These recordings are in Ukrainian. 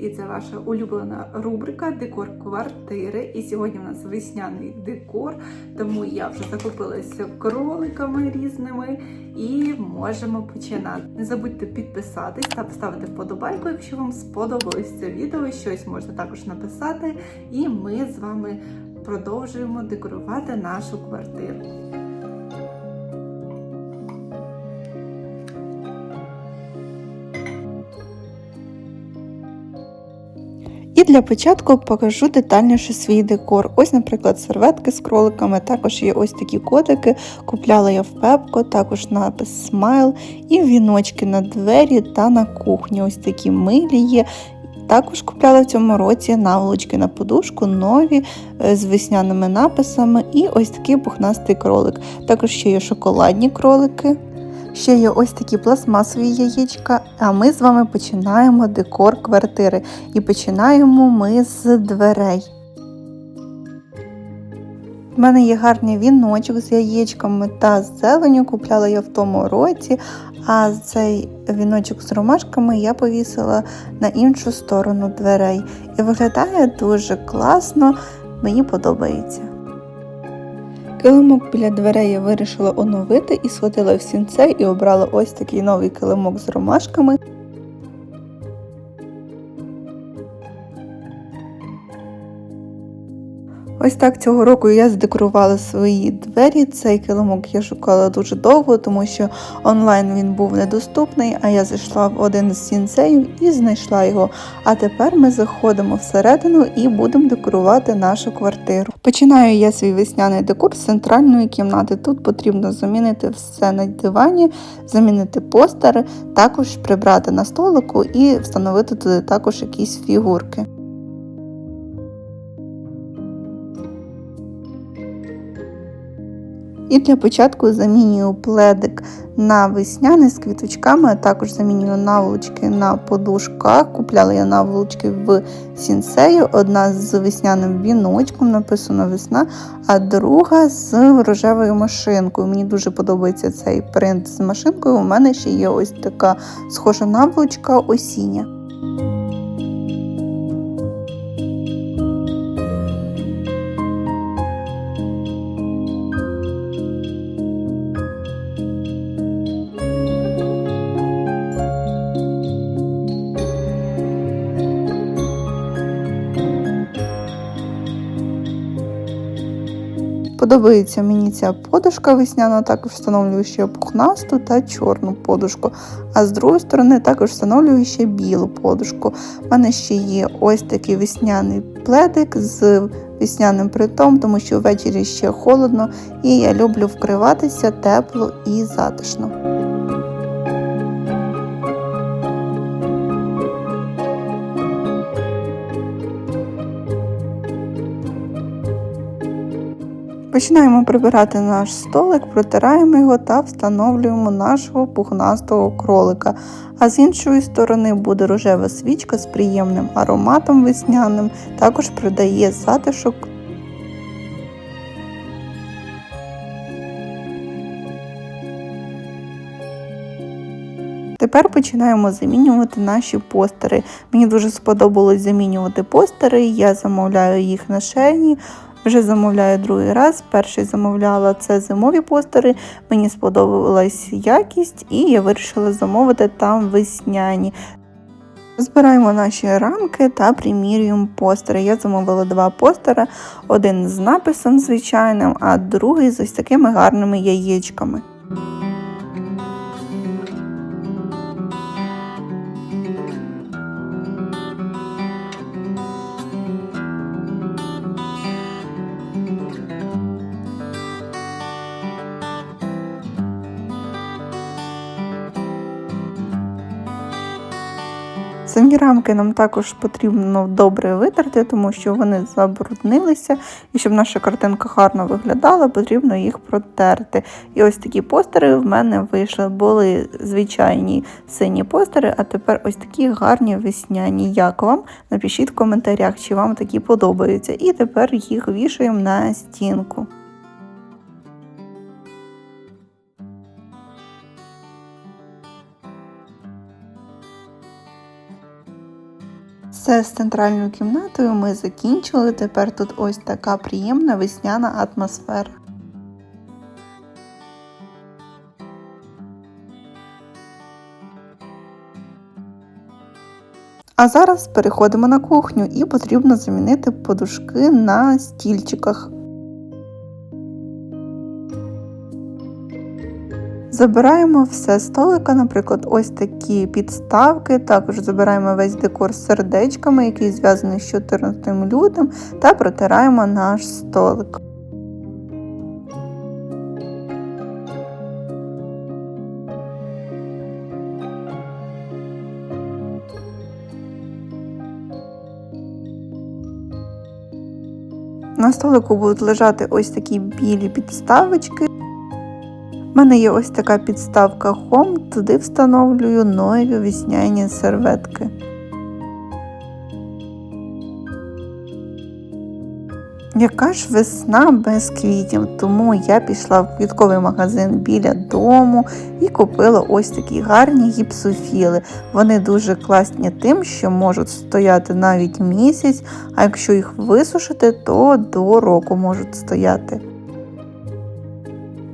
і це ваша улюблена рубрика Декор квартири. І сьогодні у нас весняний декор, тому я вже закупилася кроликами різними і можемо починати. Не забудьте підписатись та поставити вподобайку, якщо вам сподобалось це відео. Щось можна також написати, і ми з вами продовжуємо декорувати нашу квартиру. І для початку покажу детальніше свій декор. Ось, наприклад, серветки з кроликами, також є ось такі котики. Купляла я в Пепко, також напис Смайл і віночки на двері та на кухні. Ось такі милі є. Також купляла в цьому році наволочки на подушку, нові е, з весняними написами, і ось такий пухнастий кролик. Також ще є шоколадні кролики. Ще є ось такі пластмасові яєчка, а ми з вами починаємо декор квартири. І починаємо ми з дверей. У мене є гарний віночок з яєчками та з зеленю. Купляла я в тому році, а цей віночок з ромашками я повісила на іншу сторону дверей. І виглядає дуже класно, мені подобається. Килимок біля дверей я вирішила оновити і сходила в сінце і обрала ось такий новий килимок з ромашками. Ось так цього року я задекорувала свої двері. Цей килимок я шукала дуже довго, тому що онлайн він був недоступний, а я зайшла в один з сінцеїв і знайшла його. А тепер ми заходимо всередину і будемо декорувати нашу квартиру. Починаю я свій весняний декор з центральної кімнати. Тут потрібно замінити все на дивані, замінити постери, також прибрати на столику і встановити туди також якісь фігурки. І для початку замінюю пледик на весняний з квіточками, а також замінюю наволочки на подушках. Купляла я наволочки в сінсею. Одна з весняним віночком, написано весна, а друга з рожевою машинкою. Мені дуже подобається цей принт з машинкою. У мене ще є ось така схожа наволочка осіння. Подобається мені ця подушка весняна, також встановлюю ще пухнасту та чорну подушку. А з другої сторони також встановлюю ще білу подушку. У мене ще є ось такий весняний пледик з весняним притом, тому що ввечері ще холодно, і я люблю вкриватися тепло і затишно. Починаємо прибирати наш столик, протираємо його та встановлюємо нашого пухнастого кролика. А з іншої сторони буде рожева свічка з приємним ароматом весняним, також придає затишок. Тепер починаємо замінювати наші постери. Мені дуже сподобалось замінювати постери, я замовляю їх на шейні. Вже замовляю другий раз. Перший замовляла це зимові постери. Мені сподобалась якість, і я вирішила замовити там весняні. Збираємо наші рамки та примірюємо постери. Я замовила два постери, один з написом звичайним, а другий з ось такими гарними яєчками. Самі рамки нам також потрібно добре витерти, тому що вони забруднилися, і щоб наша картинка гарно виглядала, потрібно їх протерти. І ось такі постери в мене вийшли. Були звичайні сині постери, а тепер ось такі гарні весняні. Як вам? Напишіть в коментарях, чи вам такі подобаються. І тепер їх вішаємо на стінку. Все з центральною кімнатою ми закінчили. Тепер тут ось така приємна весняна атмосфера. А зараз переходимо на кухню і потрібно замінити подушки на стільчиках. Забираємо все столика, наприклад, ось такі підставки. Також забираємо весь декор з сердечками, який зв'язаний з 14 лютим, та протираємо наш столик. На столику будуть лежати ось такі білі підставочки. У мене є ось така підставка Home, туди встановлюю нові весняні серветки. Яка ж весна без квітів, тому я пішла в квітковий магазин біля дому і купила ось такі гарні гіпсофіли. Вони дуже класні тим, що можуть стояти навіть місяць, а якщо їх висушити, то до року можуть стояти.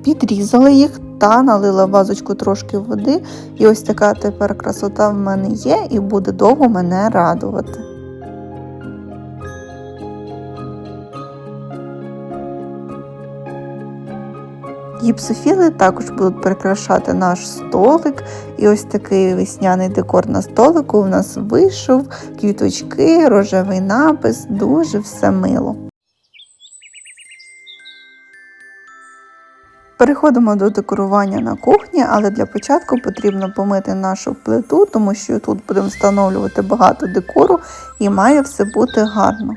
Підрізала їх та налила в вазочку трошки води, і ось така тепер красота в мене є і буде довго мене радувати. Гіпсофіли також будуть прикрашати наш столик. І ось такий весняний декор на столику у нас вийшов, квіточки, рожевий напис, дуже все мило. Переходимо до декорування на кухні, але для початку потрібно помити нашу плиту, тому що тут будемо встановлювати багато декору і має все бути гарно.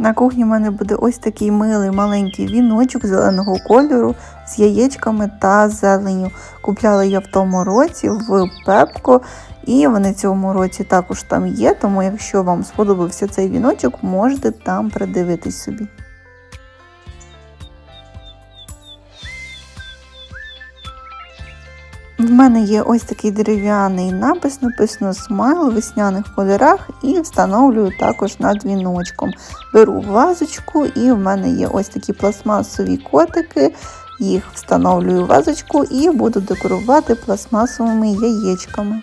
На кухні в мене буде ось такий милий маленький віночок зеленого кольору з яєчками та зеленю. Купляла я в тому році в Пепко, і вони цьому році також там є, тому якщо вам сподобався цей віночок, можете там придивитись собі. В мене є ось такий дерев'яний напис, написано смайл у весняних кольорах і встановлюю також над віночком. Беру вазочку і в мене є ось такі пластмасові котики. Їх встановлюю в вазочку і буду декорувати пластмасовими яєчками.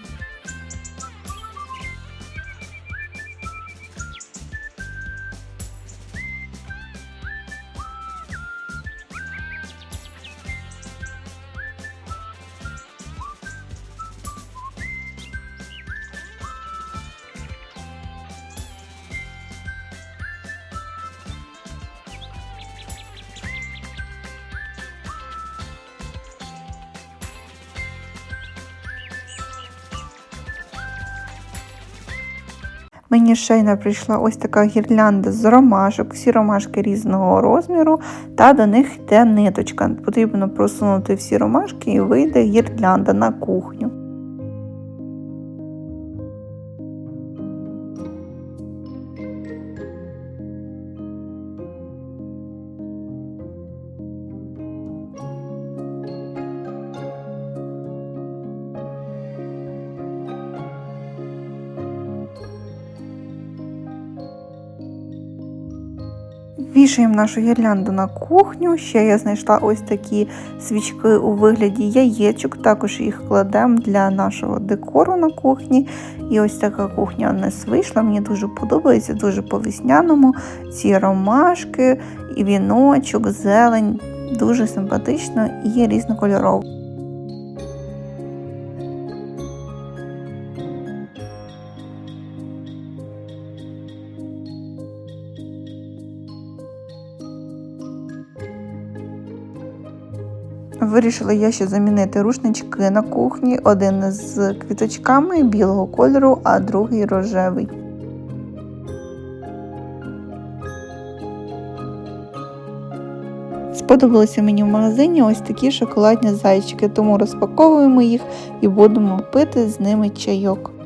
Мені шейна прийшла ось така гірлянда з ромашок, всі ромашки різного розміру, та до них йде ниточка. Потрібно просунути всі ромашки і вийде гірлянда на кухню. Вішаємо нашу гірлянду на кухню. Ще я знайшла ось такі свічки у вигляді яєчок. Також їх кладемо для нашого декору на кухні. І ось така кухня у нас вийшла. Мені дуже подобається, дуже по весняному. Ці ромашки, і віночок, зелень. Дуже симпатично і різнокольорово. Вирішила я ще замінити рушнички на кухні, один з квіточками білого кольору, а другий рожевий. Сподобалися мені в магазині ось такі шоколадні зайчики, тому розпаковуємо їх і будемо пити з ними чайок.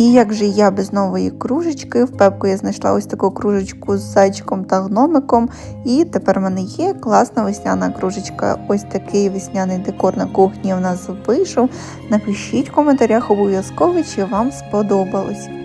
І як же я без нової кружечки, в пепку я знайшла ось таку кружечку з зайчиком та гномиком. І тепер в мене є класна весняна кружечка. Ось такий весняний декор на кухні в нас вийшов. Напишіть в коментарях обов'язково, чи вам сподобалось.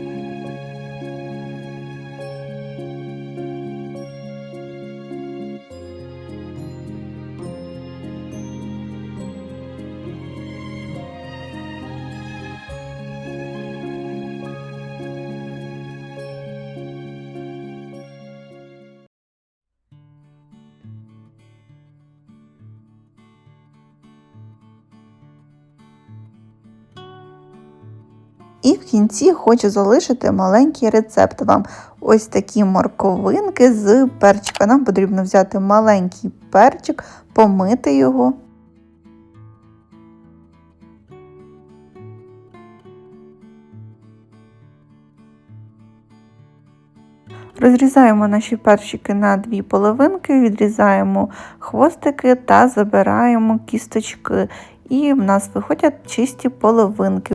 І в кінці хочу залишити маленький рецепт вам. Ось такі морковинки з перчика. Нам потрібно взяти маленький перчик, помити його. Розрізаємо наші перчики на дві половинки, відрізаємо хвостики та забираємо кісточки. І в нас виходять чисті половинки.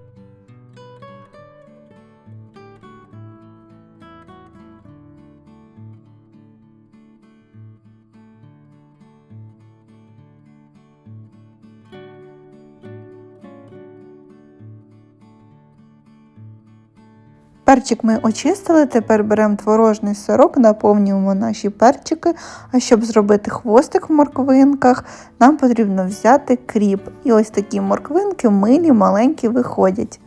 Перчик ми очистили, тепер беремо творожний сироп, наповнюємо наші перчики. А щоб зробити хвостик в морквинках, нам потрібно взяти кріп. І ось такі морквинки милі, маленькі виходять.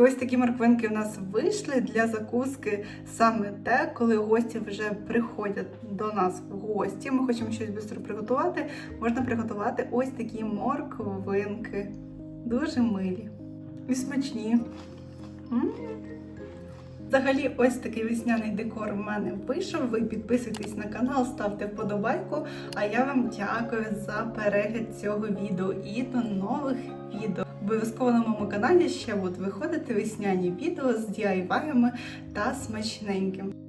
І ось такі морквинки в нас вийшли для закуски саме те, коли гості вже приходять до нас в гості. Ми хочемо щось швидко приготувати. Можна приготувати ось такі морквинки. Дуже милі і смачні. М. Взагалі, ось такий весняний декор в мене вийшов. Ви підписуйтесь на канал, ставте вподобайку. А я вам дякую за перегляд цього відео і до нових відео. Обов'язково на моєму каналі ще будуть виходити весняні відео з DIY та смачненьким.